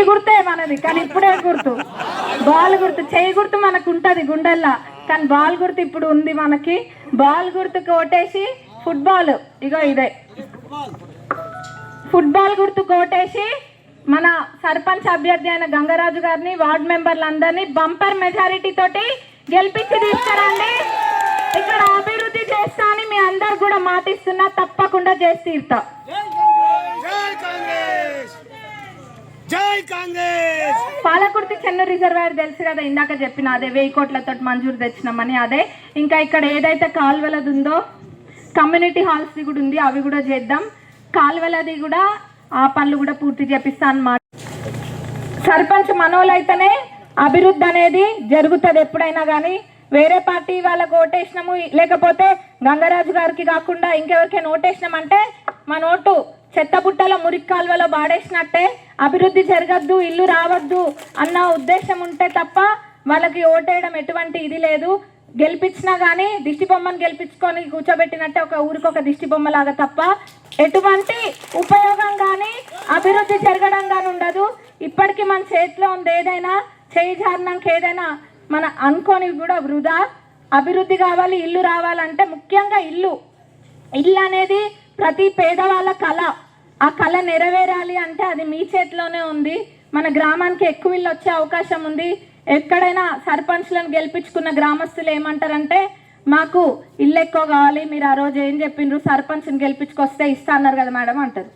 చెయ్యి గుర్తే మనది కానీ ఇప్పుడే గుర్తు. బాల్ గుర్తు చెయ్యి గుర్తు మనకు ఉంటుంది గుండెల్లా. కానీ బాల్ గుర్తు ఇప్పుడు ఉంది మనకి. బాల్ గుర్తు కోటేసి ఫుట్బాల్ ఇగో ఇదే. ఫుట్బాల్ గుర్తు కోటేసి మన సర్పంచ్ అభ్యర్థి అయిన గంగరాజు గారిని వార్డ్ మెంబర్లందరినీ బంపర్ మెజారిటీ తోటి గెలిపించి తీసుకురండి. ఇక్కడ అభివృద్ధి చేస్తా అని మీ అందరు కూడా మాటిస్తున్నా తప్పకుండా చేసి తీరుతా జై కాంగ్రెస్ జై కాంగ్రెస్! పాలకుర్తి చెన్ను రిజర్వాయర్ తెలుసు కదా ఇందాక చెప్పిన అదే వెయ్యి కోట్లతో మంజూరు తెచ్చినామని అదే. ఇంకా ఇక్కడ ఏదైతే కాలువలది ఉందో కమ్యూనిటీ హాల్స్ కూడా ఉంది అవి కూడా చేద్దాం. కాలువలది కూడా ఆ పనులు కూడా పూర్తి చేపిస్తా అన్నమాట. సర్పంచ్ మనోలైతేనే అభివృద్ధి అనేది జరుగుతుంది ఎప్పుడైనా కానీ వేరే పార్టీ వాళ్ళకు ఓటేసినాము లేకపోతే గంగరాజు గారికి కాకుండా ఇంకెవరికైనా ఓటేసినామంటే మన ఓటు చెత్తబుట్టల మురికి కాలువలో బాడేసినట్టే అభివృద్ధి జరగద్దు ఇల్లు రావద్దు అన్న ఉద్దేశం ఉంటే తప్ప వాళ్ళకి ఓటేయడం ఎటువంటి ఇది లేదు. గెలిపించినా కానీ దిష్టి బొమ్మను గెలిపించుకొని కూర్చోబెట్టినట్టే ఒక ఊరికి ఒక దిష్టి బొమ్మలాగా తప్ప ఎటువంటి ఉపయోగం కానీ అభివృద్ధి జరగడం కానీ ఉండదు. ఇప్పటికీ మన చేతిలో ఉంది ఏదైనా చేయి జారినాక ఏదైనా మన అనుకోని కూడా వృధా. అభివృద్ధి కావాలి ఇల్లు రావాలంటే ముఖ్యంగా ఇల్లు. ఇల్లు అనేది ప్రతి పేదవాళ్ళ కళ ఆ కళ నెరవేరాలి అంటే అది మీ చేతిలోనే ఉంది. మన గ్రామానికి ఎక్కువ ఇల్లు వచ్చే అవకాశం ఉంది. ఎక్కడైనా సర్పంచ్లను గెలిపించుకున్న గ్రామస్తులు ఏమంటారంటే మాకు ఇల్లు ఎక్కువ కావాలి మీరు ఆ రోజు ఏం చెప్పిండ్రు సర్పంచ్ని గెలిపించుకొస్తే ఇస్తా అన్నారు కదా మేడం అంటారు.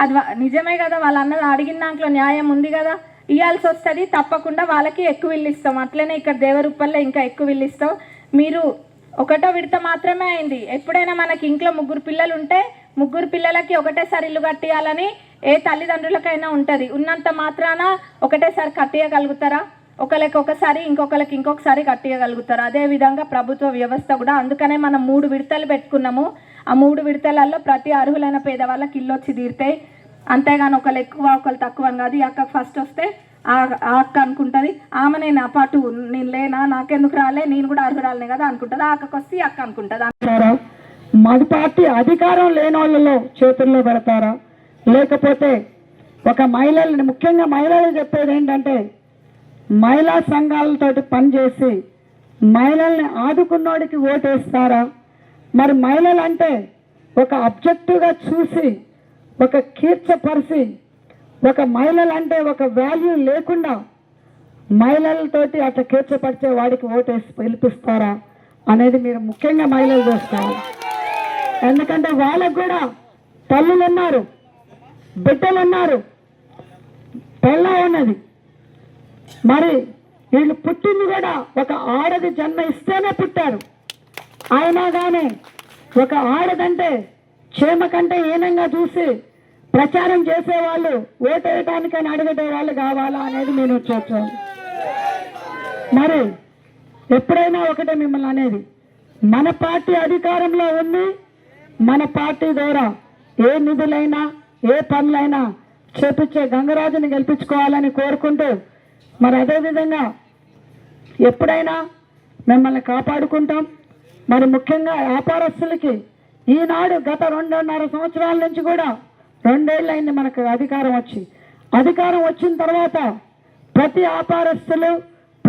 అది వా- నిజమే కదా వాళ్ళ అన్నది అడిగిన దాంట్లో న్యాయం ఉంది కదా. ఇవ్వాల్సి వస్తుంది తప్పకుండా వాళ్ళకి ఎక్కువ ఇల్లు ఇస్తాం. అట్లనే ఇక్కడ దేవరూపల్లో ఇంకా ఎక్కువ ఇల్లు ఇస్తాం. మీరు ఒకటో విడత మాత్రమే అయింది. ఎప్పుడైనా మనకి ఇంట్లో ముగ్గురు పిల్లలు ఉంటే ముగ్గురు పిల్లలకి ఒకటేసారి ఇల్లు కట్టియాలని ఏ తల్లిదండ్రులకైనా ఉంటుంది. ఉన్నంత మాత్రాన ఒకటేసారి కట్టేయగలుగుతారా? ఒకరికి ఒకసారి ఇంకొకరికి ఇంకొకసారి కట్టేయగలుగుతారు? అదే విధంగా ప్రభుత్వ వ్యవస్థ కూడా. అందుకనే మనం మూడు విడతలు పెట్టుకున్నాము. ఆ మూడు విడతలలో ప్రతి అర్హులైన పేదవాళ్ళకి ఇల్లు వచ్చి తీరుతాయి. అంతేగాని ఒకరు ఎక్కువ ఒకరు తక్కువ అని కాదు. ఈ అక్కకు ఫస్ట్ వస్తే ఆ అక్క అనుకుంటుంది ఆమె నేను అపాటు నేను లేనా? నాకెందుకు రాలే? నేను కూడా అర్హురాలనే కదా అనుకుంటుంది. ఆ అక్కకు వస్తే ఈ అక్క అనుకుంటుంది. పెడతారా మది పార్టీ అధికారం లేని వాళ్ళలో చేతుల్లో పెడతారా? లేకపోతే ఒక మహిళల్ని ముఖ్యంగా మహిళలు చెప్పేది ఏంటంటే మహిళా సంఘాలతోటి పనిచేసి మహిళల్ని ఆదుకున్నోడికి ఓటేస్తారా? మరి మహిళలు అంటే ఒక అబ్జెక్టివ్గా చూసి ఒక కీర్చపరిచి ఒక మహిళలు అంటే ఒక వాల్యూ లేకుండా మహిళలతోటి అట్లా కీర్చపరిచే వాడికి ఓటేసి పిలిపిస్తారా అనేది మీరు ముఖ్యంగా మహిళలు చూస్తారు. ఎందుకంటే వాళ్ళకు కూడా తల్లులు ఉన్నారు బిడ్డలు ఉన్నారు. పెళ్ళ ఉన్నది. మరి వీళ్ళు పుట్టింది కూడా ఒక ఆడది జన్మ ఇస్తేనే పుట్టారు. అయినా కానీ ఒక ఆడదంటే క్షేమ కంటే హీనంగా చూసి ప్రచారం చేసేవాళ్ళు ఓటేయటానికని అడిగే వాళ్ళు కావాలా అనేది నేను చూస్తాను. మరి ఎప్పుడైనా ఒకటే మిమ్మల్ని అనేది మన పార్టీ అధికారంలో ఉంది మన పార్టీ ద్వారా ఏ నిధులైనా ఏ పనులైనా చేపించే గంగరాజుని గెలిపించుకోవాలని కోరుకుంటూ మరి అదేవిధంగా ఎప్పుడైనా మిమ్మల్ని కాపాడుకుంటాం. మరి ముఖ్యంగా వ్యాపారస్తులకి ఈనాడు గత రెండున్నర సంవత్సరాల నుంచి కూడా రెండేళ్ళైంది మనకు అధికారం వచ్చి. అధికారం వచ్చిన తర్వాత ప్రతి వ్యాపారస్తులు